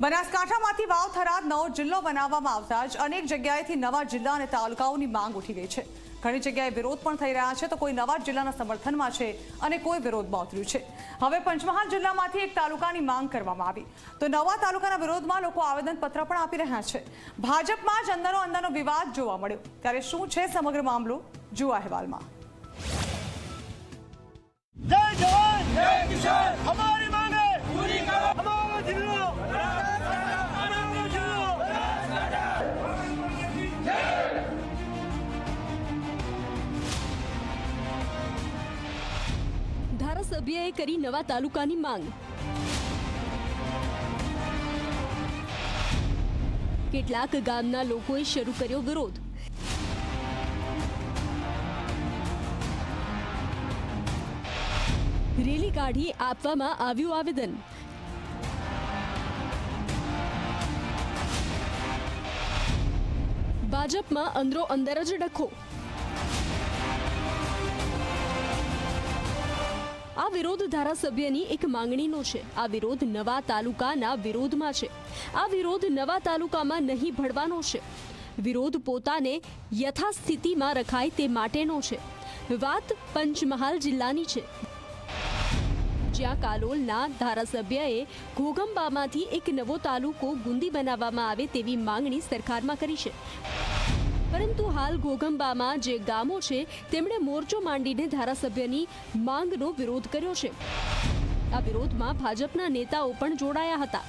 બનાસકાંઠામાંથી વાવ થરાદ નવો જિલ્લો બનાવવામાં આવતા જ અનેક જગ્યાએથી નવા જિલ્લા અને તાલુકાઓની માંગ ઉઠી ગઈ છે. ઘણી જગ્યાએ વિરોધ પણ થઈ રહ્યા છે તો કોઈ નવા જિલ્લાના સમર્થનમાં છે અને કોઈ વિરોધમાં ઉતર્યું છે. હવે પંચમહાલ જિલ્લામાંથી એક તાલુકાની માંગ કરવામાં આવી. તો નવા તાલુકાના વિરોધમાં લોકો આવેદનપત્ર પણ આપી રહ્યા છે. ભાજપમાં જ અંદરો અંદરનો વિવાદ જોવા મળ્યો. ત્યારે શું છે સમગ્ર મામલો? જુઓ અહેવાલમાં. જય જવાન! જય કિસાન! ધારાસભ્યએ કરી નવા તાલુકાની માંગ. કેટલાક ગામના લોકોએ શરૂ કર્યો વિરોધ. રેલી કાઢી આપવામાં આવ્યું આવેદન. ભાજપમાં અંદરો અંદર જ ડખો. આ વિરોધ ધારાસભ્યની એક માંગણીનો છે. આ વિરોધ નવા તાલુકાના વિરોધમાં છે. આ વિરોધ નવા તાલુકામાં નહીં ભળવાનો છે. વિરોધ પોતાને યથાસ્થિતિમાં રખાય તે માટેનો છે. વાત પંચમહાલ જિલ્લાની છે. જ્યાં કાલોલના ધારાસભ્યએ ઘોગંબામાંથી એક નવો તાલુકો ગુંદી બનાવવામાં આવે તેવી માંગણી સરકારમાં કરી છે. પરંતુ હાલ ગોગંબામાં જે ગામો છે, તેમણે મોરચો માંડીને ધારાસભ્યની માંગનો વિરોધ કર્યો છે. આ વિરોધમાં ભાજપના નેતાઓ પણ જોડાયા હતા.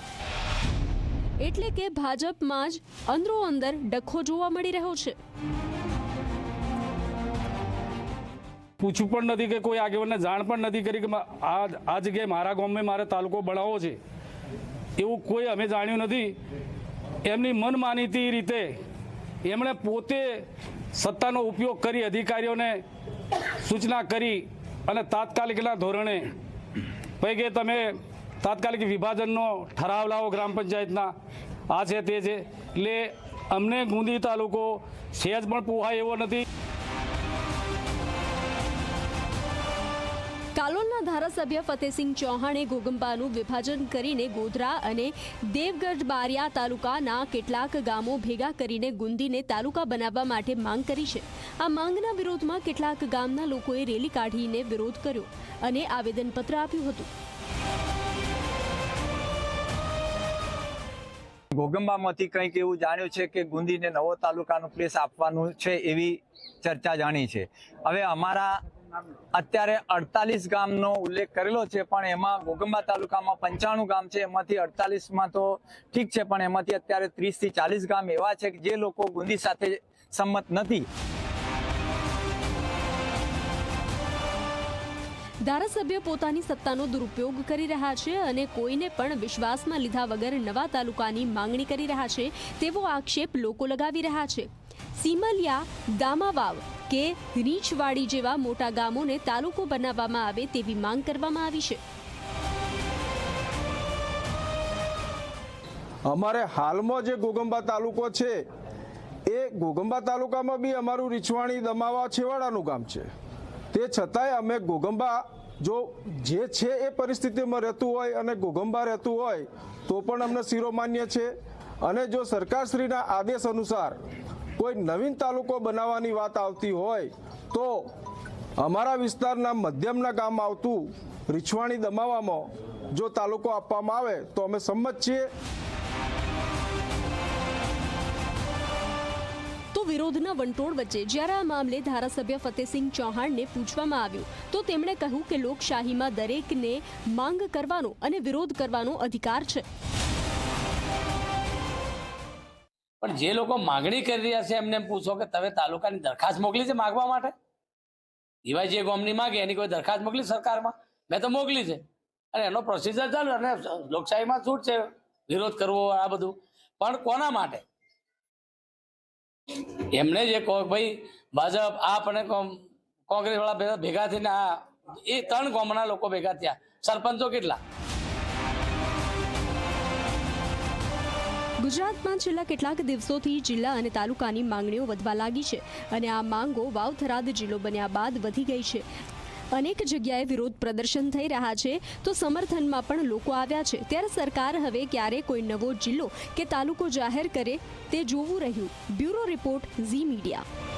એટલે કે ભાજપમાં જ અંદરો અંદર ડખો જોવા મળી રહ્યો છે. પૂછ્યું પણ નથી કે કોઈ આગેવાનને જાણ પણ નથી કરી કે આ આ જગ્યાએ મારા ગામમાં મારે તાલુકો બનાવવો છે. એવું કોઈ અમે જાણ્યું નથી. એમની મનમાનીતી રીતે એમણે પોતે સત્તાનો ઉપયોગ કરી અધિકારીઓને સૂચના કરી અને તાત્કાલિકના ધોરણે ભાઈ કે તમે તાત્કાલિક વિભાજનનો ઠરાવ લાવો ગ્રામ પંચાયતના. આ છે તે છે. એટલે અમને ગુંદી તાલુકો સહેજ પણ પોહાય એવો નથી. ધારાસભ્ય ફતેહસિંહ ચૌહાણે ઘોગંબાનું વિભાજન કરીને ગોધરા અને દેવગઢ બારિયા તાલુકાના કેટલાક ગામો ભેગા કરીને ગુંદીને તાલુકા બનાવવા માટે માંગ કરી છે. આ માંગના વિરોધમાં કેટલાક ગામના લોકોએ રેલી કાઢીને વિરોધ કર્યો અને આવેદનપત્ર આપ્યું હતું. ઘોગંબામાંથી કંઈક એવું જાણ્યું છે કે ગુંદીને નવો તાલુકાનું પ્લેસ આપવાનું છે એવી ચર્ચા જાણી છે. હવે અમારા અત્યારે અડતાલીસ ગામનો ઉલ્લેખ કરેલો છે, પણ એમાં ઘોગંબા તાલુકામાં પંચાણું ગામ છે, એમાંથી અડતાલીસમાં તો ઠીક છે, પણ એમાંથી અત્યારે ત્રીસથી ચાલીસ ગામ એવા છે કે જે લોકો ગુંદી સાથે સંમત નથી. ધારાસભ્ય પોતાની સત્તાનો દુરુપયોગ કરી રહ્યા છે અને કોઈને પણ વિશ્વાસમાં લીધા વગર નવા તાલુકાની માંગણી કરી રહ્યા છે તેવો આક્ષેપ લોકો લગાવી રહ્યા છે. સીમલિયા દામાવાવ કે રીંછવાડી જેવા મોટા ગામોને તાલુકો બનાવવામાં આવે તેવી માંગ કરવામાં આવી છે. અમારે હાલમાં જે ગોગંબા તાલુકો છે, એ ગોગંબા તાલુકામાં બી અમારું રીછવાણી દમાવા છેવાડાનું ગામ છે. તે છતાંય અમે ગોગંબા જો જે છે એ પરિસ્થિતિમાં રહેતું હોય અને ગોગંબા રહેતું હોય, તો પણ અમને શિરોમાન્ય છે. અને જો સરકારશ્રીના આદેશ અનુસાર કોઈ નવીન તાલુકો બનાવવાની વાત આવતી હોય તો અમારા વિસ્તારના મધ્યમના ગામ આવતું રીછવાણી દમાવામાં જો તાલુકો આપવામાં આવે તો અમે સંમત છીએ. તો વિરોધના વંટોળ વચ્ચે જ્યારે આ મામલે ધારાસભ્ય ફતેસિંહ ચૌહાણને પૂછવામાં આવ્યું, તો તેમણે કહ્યું કે લોકશાહીમાં દરેકને માંગ કરવાનો અને વિરોધ કરવાનો અધિકાર છે. પણ જે લોકો માગણી કરી રહ્યા છે એમને એમ પૂછો કે તમે તાલુકાની દરખાસ્ત મોકલી છે માગવા માટે? દિવાળી જે ગોમની માગે, એની કોઈ દરખાસ્ત મોકલી સરકારમાં? મેં તો મોકલી છે. અને એનો પ્રોસિજર ચાલુ અને લોકશાહીમાં છૂટ છે, વિરોધ કરવો, આ બધું. પણ કોના માટે? એમને જે કહો ભાઈ, ભાજપ, આપ અને કોંગ્રેસ વાળા ભેગા થઈને આ, એ ત્રણ ગામના લોકો ભેગા થયા. સરપંચો કેટલા? ગુજરાતમાં છેલ્લા કેટલાક દિવસોથી જિલ્લા અને તાલુકાની માંગણીઓ વધવા લાગી છે અને આ માંગો વાવ થરાદ જિલ્લો બન્યા બાદ વધી ગઈ છે. અનેક જગ્યાએ વિરોધ પ્રદર્શન થઈ રહ્યા છે તો સમર્થનમાં પણ લોકો આવ્યા છે. ત્યારે સરકાર હવે ક્યારે કોઈ નવો જિલ્લો કે તાલુકો જાહેર કરે તે જોવું રહ્યું. Bureau report Zee media.